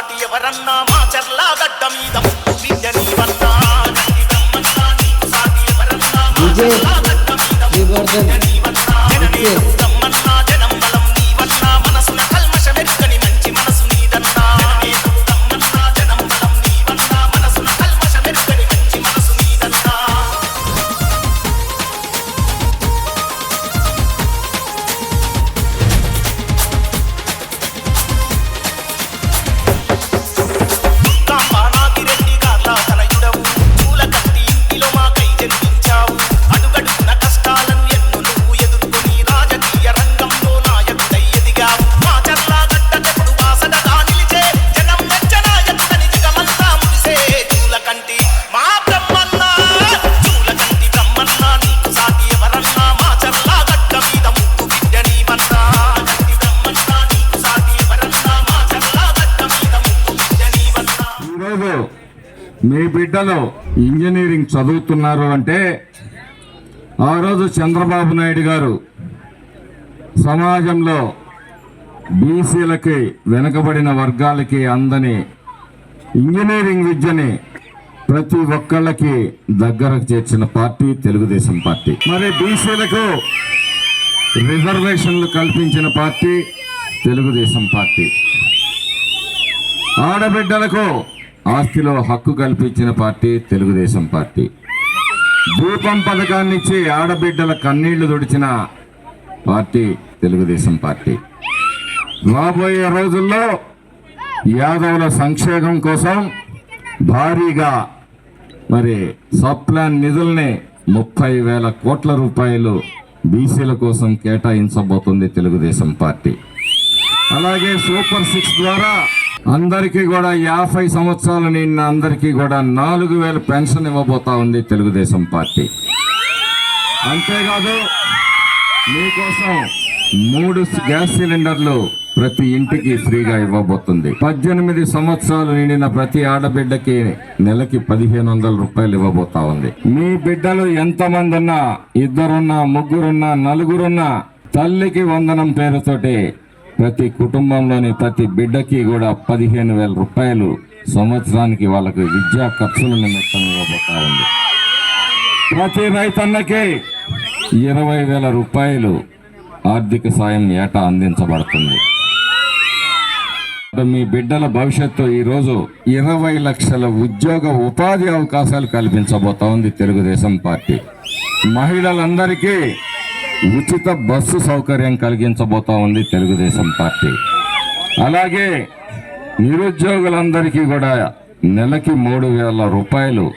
సాటి ఎవరన్నా మా చర్లా గడ్డ మీద ముక్కు బిడ్డ నీవన్నా విజయ్ మీ బిడ్డలు ఇంజనీరింగ్ చదువుతున్నారు అంటే ఆ రోజు చంద్రబాబు నాయుడు గారు సమాజంలో బీసీలకి వెనుకబడిన వర్గాలకి అందని ఇంజనీరింగ్ విద్యని ప్రతి ఒక్కళ్ళకి దగ్గరకు చేర్చిన పార్టీ తెలుగుదేశం పార్టీ. మరి బీసీలకు రిజర్వేషన్లు కల్పించిన పార్టీ తెలుగుదేశం పార్టీ. ఆడబిడ్డలకు ఆస్తిలో హక్కు కల్పించిన పార్టీ తెలుగుదేశం పార్టీ. భూపం పథకాన్ని ఇచ్చి ఆడబిడ్డల కన్నీళ్ళు తుడిచిన పార్టీ తెలుగుదేశం పార్టీ. రాబోయే రోజుల్లో యాదవుల సంక్షేమం కోసం భారీగా మరి సప్లాన్ నిధుల్ని ముప్పై వేల కోట్ల రూపాయలు బీసీల కోసం కేటాయించబోతుంది తెలుగుదేశం పార్టీ. అలాగే సూపర్ సిక్స్ ద్వారా అందరికీ కూడా యాభై సంవత్సరాలు నిన్న అందరికీ కూడా నాలుగు వేల పెన్షన్ ఇవ్వబోతా ఉంది తెలుగుదేశం పార్టీ. అంతేకాదు మీకోసం మూడు గ్యాస్ సిలిండర్లు ప్రతి ఇంటికి ఫ్రీగా ఇవ్వబోతుంది. పద్దెనిమిది సంవత్సరాలు నిండిన ప్రతి ఆడబిడ్డకి నెలకి పదిహేను వందల రూపాయలు ఇవ్వబోతా ఉంది. మీ బిడ్డలు ఎంతమంది ఉన్నా ఇద్దరున్నా ముగ్గురున్నా నలుగురున్నా తల్లికి వందనం పేరుతోటి ప్రతి కుటుంబంలోని ప్రతి బిడ్డకి కూడా పదిహేను వేల రూపాయలు సంవత్సరానికి వాళ్ళకి విద్యా ఖర్చుల నిమిత్తం ఇవ్వబోతా ఉంది. ప్రతి రైతన్నకి ఇరవై వేల రూపాయలు ఆర్థిక సాయం ఏటా అందించబడుతుంది. మీ బిడ్డల భవిష్యత్తు ఈరోజు ఇరవై లక్షల ఉద్యోగ ఉపాధి అవకాశాలు కల్పించబోతా ఉంది తెలుగుదేశం పార్టీ. మహిళలందరికీ ఉచిత బస్సు సౌకర్యం కలిగించబోతా ఉంది తెలుగుదేశం పార్టీ. అలాగే నిరుద్యోగులందరికీ కూడా నెలకి మూడు వేల రూపాయలు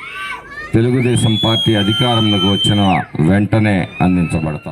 తెలుగుదేశం పార్టీ అధికారంలోకి వచ్చిన వెంటనే అందించబడతాం